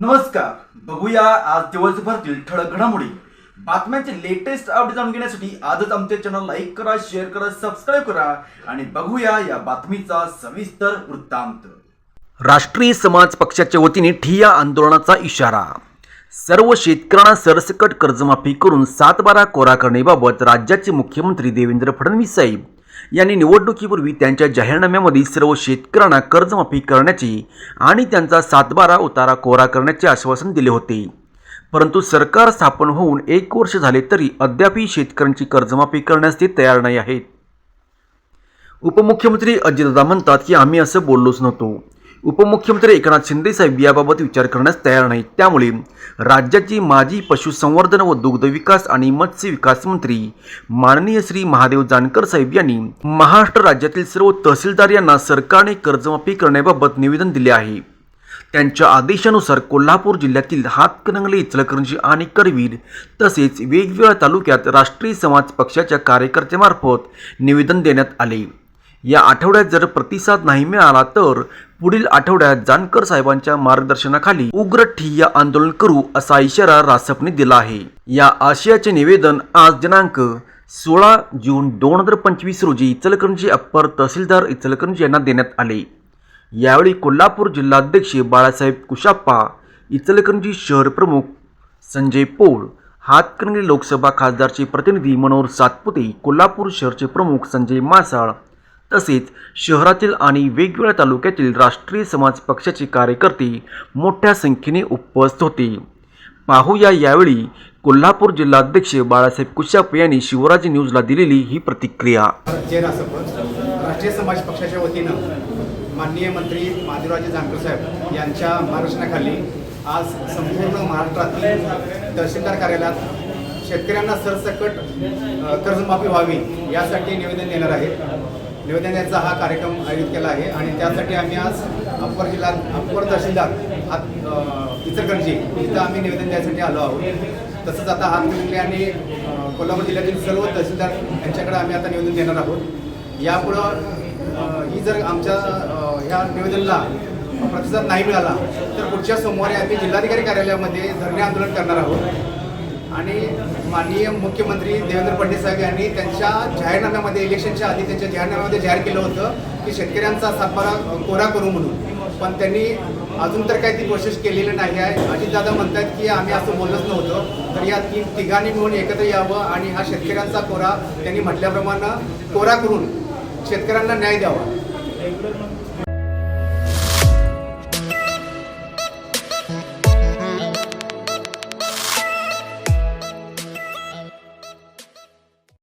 नमस्कार. बघूया आज दिवसभरातील ठळक घडामोडी. बातम्यांचे लेटेस्ट अपडेट जाणून घेण्यासाठी आजच आमच्या चॅनल लाईक करा शेअर करा सबस्क्राईब करा आणि बघूया या बातमीचा सविस्तर वृत्तांत. राष्ट्रीय समाज पक्षाच्या वतीने ठिया आंदोलनाचा इशारा. सर्व शेतकऱ्यांना सरसकट कर्जमाफी करून सातबारा कोरा करण्याबाबत राज्याचे मुख्यमंत्री देवेंद्र फडणवीस साहेब यांनी निवडणुकीपूर्वी त्यांच्या जाहीरनाम्यामध्ये सर्व शेतकऱ्यांना कर्जमाफी करण्याची आणि त्यांचा सातबारा उतारा कोरा करण्याचे आश्वासन दिले होते. परंतु सरकार स्थापन होऊन एक वर्ष झाले तरी अद्यापही शेतकऱ्यांची कर्जमाफी करण्यास ते तयार नाही आहेत. उपमुख्यमंत्री अजितदादा म्हणतात की आम्ही असं बोललोच नव्हतो. उपमुख्यमंत्री एकनाथ शिंदे साहेब याबाबत विचार करण्यास तयार नाहीत. त्यामुळे राज्याची माजी पशुसंवर्धन व दुग्ध विकास आणि मत्स्य विकास मंत्री माननीय श्री महादेव जानकर साहेब यांनी महाराष्ट्र राज्यातील सर्व तहसीलदार यांना सरकारने कर्जमाफी करण्याबाबत निवेदन दिले आहे. त्यांच्या आदेशानुसार कोल्हापूर जिल्ह्यातील हातकणंगले इचलकरंजी आणि करवीर तसेच वेगवेगळ्या तालुक्यात राष्ट्रीय समाज पक्षाच्या कार्यकर्त्यामार्फत निवेदन देण्यात आले. या आठवड्यात जर प्रतिसाद नाही मिळाला तर पुढील आठवड्यात जानकर साहेबांच्या मार्गदर्शनाखाली उग्र ठिय्या आंदोलन करू असा इशारा रासपने दिला आहे. या आशयाचे निवेदन आज दिनांक सोळा जून दोन हजार पंचवीस रोजी इचलकरंजी अप्पर तहसीलदार इचलकरंजी यांना देण्यात आले. यावेळी कोल्हापूर जिल्हाध्यक्ष बाळासाहेब कुशाप्पा इचलकरंजी शहर प्रमुख संजय पोळ हातकणंगले लोकसभा खासदारचे प्रतिनिधी मनोहर सातपुते कोल्हापूर शहरचे प्रमुख संजय मासाळ तसेच शहरातील आणि वेगवेगळ्या तालुक्यातील राष्ट्रीय समाज पक्षाचे कार्यकर्ते मोठ्या संख्येने उपस्थित होते. पाहूया यावेळी कोल्हापूर जिल्हाध्यक्ष बाळासाहेब कुशाप यांनी शिवराज न्यूजला दिलेली ही प्रतिक्रिया. राष्ट्रीय समाज पक्षाच्या वतीनं माननीय मंत्री माधुराजे जानकर साहेब यांच्या मार्गदर्शनाखाली आज संपूर्ण महाराष्ट्रातील तहसीलदार कार्यालयात शेतकऱ्यांना सरसकट कर्जमाफी व्हावी यासाठी निवेदन देणार आहे निवेदन द्यायचा हा कार्यक्रम आयोजित केला आहे आणि त्यासाठी आम्ही आज अप्पर जिल्हा अप्पर तहसीलदार हात अ, इचलकरंजी इथं आम्ही निवेदन द्यायसाठी आलो आहोत. तसंच आता हातकणंगले आणि कोल्हापूर जिल्ह्यातील सर्व तहसीलदार यांच्याकडे आम्ही आता निवेदन देणार आहोत. यापुढं ही जर आमच्या ह्या निवेदनला प्रतिसाद नाही मिळाला तर पुढच्या सोमवारी आम्ही जिल्हाधिकारी कार्यालयामध्ये धरणे आंदोलन करणार आहोत. आणि माननीय मुख्यमंत्री देवेंद्र फडणवीस साहेब यांनी त्यांच्या जाहीरनाम्यामध्ये इलेक्शनच्या आधी त्यांच्या जाहीरनाम्यामध्ये जाहीर केलं होतं की शेतकऱ्यांचा सातबारा कोरा करू म्हणून. पण त्यांनी अजून तर काही ती प्रोसेस केलेली नाही आहे. अजितदादा म्हणतात की आम्ही असं बोललंच नव्हतं. तर या तीन तिघांनी मिळून एकत्र यावं आणि हा शेतकऱ्यांचा कोरा त्यांनी म्हटल्याप्रमाणे कोरा करून शेतकऱ्यांना न्याय द्यावा.